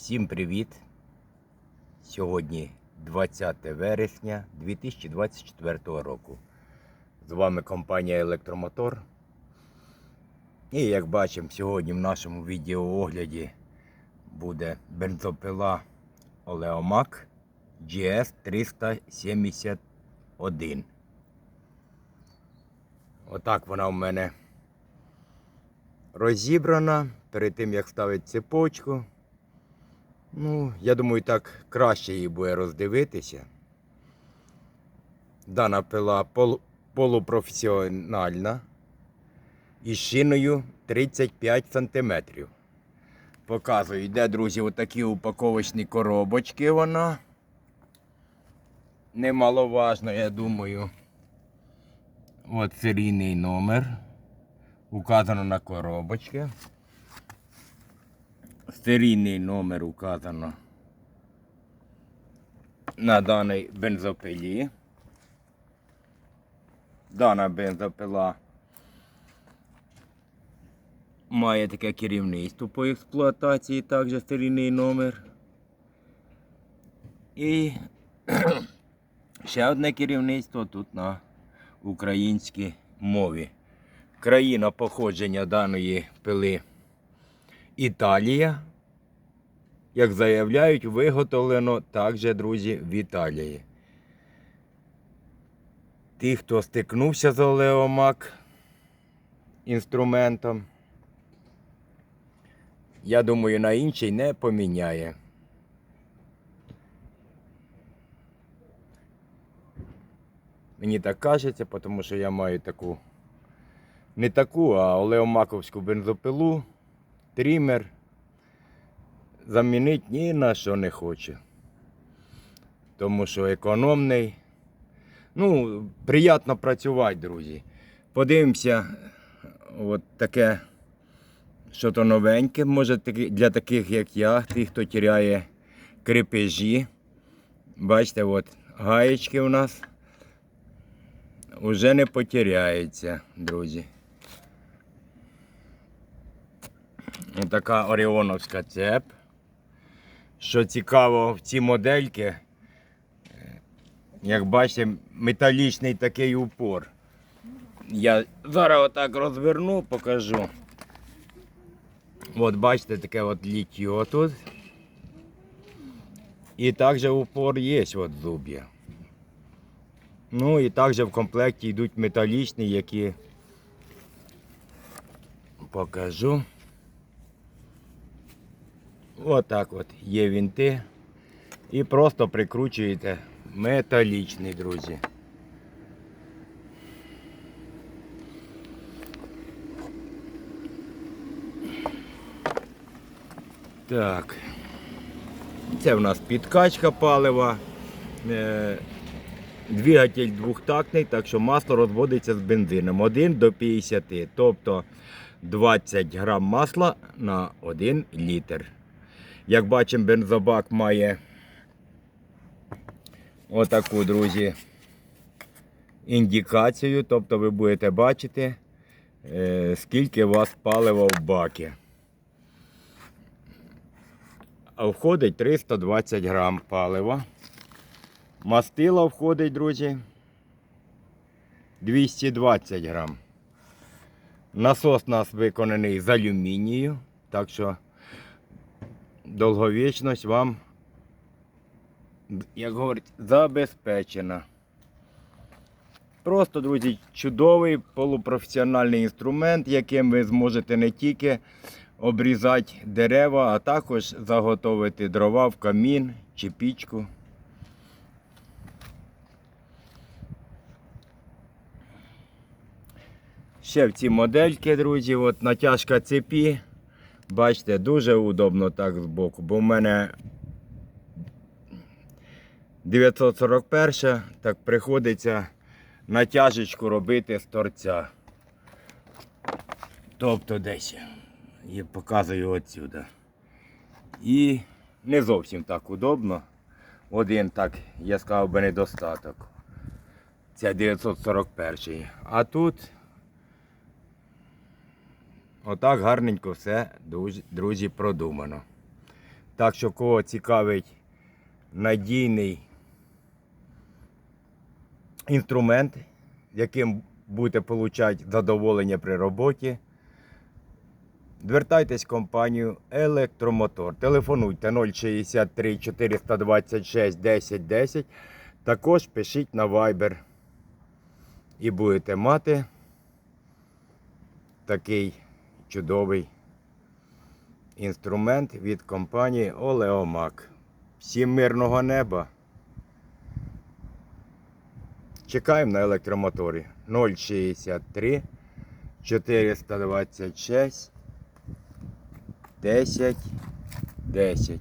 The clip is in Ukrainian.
Всім привіт! Сьогодні 20 вересня 2024 року. З вами компанія Електромотор. І як бачимо, сьогодні в нашому відеоогляді буде бензопила Oleomac GS 371. Отак вона в мене розібрана перед тим як ставити цепочку. Ну, я думаю, так краще її буде роздивитися. Дана пила пол- полупрофесіональна із шиною 35 см. Показую, йде, друзі, отакі упаковочні коробочки вона. Немаловажно, я думаю. От серійний номер. Указано на коробочці. Серійний номер указано на даній бензопилі. Дана бензопила має таке керівництво по експлуатації, також серійний номер. І ще одне керівництво тут на українській мові. Країна походження даної пили Італія. Як заявляють, виготовлено також, друзі, в Італії. Ті, хто стикнувся з Олеомак інструментом, я думаю, на інший не поміняє. Мені так кажеться, тому що я маю таку, не таку, а олеомаковську бензопилу, трімер. Замінити ні на що не хочу. Тому що економний. Ну, приємно працювати, друзі. Подивимося, от таке, що то новеньке, може для таких, як я, тих, хто тіряє крепежі. Бачите, от гаєчки у нас вже не потеряються, друзі. Така оріоновська цеп. Що цікаво, в ці модельки, е, як бачите, металічний такий упор. Я зараз отак розверну, покажу. От бачите, таке от літьо тут. І також упор є от зуб'я. Ну і також в комплекті йдуть металічні, які покажу. Отак от є вінти. І просто прикручуєте металічний, друзі. Так. Це в нас підкачка палива. Е, Двигатель двохтактний, так що масло розводиться з бензином 1 до 50, тобто 20 грам масла на 1 літр. Як бачимо, бензобак має отаку, друзі, індикацію, тобто ви будете бачити, е, скільки у вас палива в бакі. Входить 320 грам палива. Мастила входить, друзі, 220 грам. Насос у нас виконаний з алюмінію, так що довговічність вам, як говорять, забезпечена. Просто, друзі, чудовий полупрофесіональний інструмент, яким ви зможете не тільки обрізати дерева, а також заготовити дрова в камін чи пічку. Ще в ці модельки, друзі, от натяжка цепі. Бачите, дуже удобно так збоку, бо в мене 941, так приходиться натяжечку робити з торця. Тобто десь. Я показую отсюди. І не зовсім так удобно. Один так, я сказав би, недостаток. Це 941. А тут Отак гарненько все, друзі, продумано. Так що кого цікавить надійний інструмент, яким будете отримати задоволення при роботі. Звертайтесь в компанію Електромотор. Телефонуйте 063 426 10 10. Також пишіть на Viber. І будете мати такий чудовий інструмент від компанії Олеомак. Всім мирного неба. Чекаємо на електромоторі 063 426 10 10.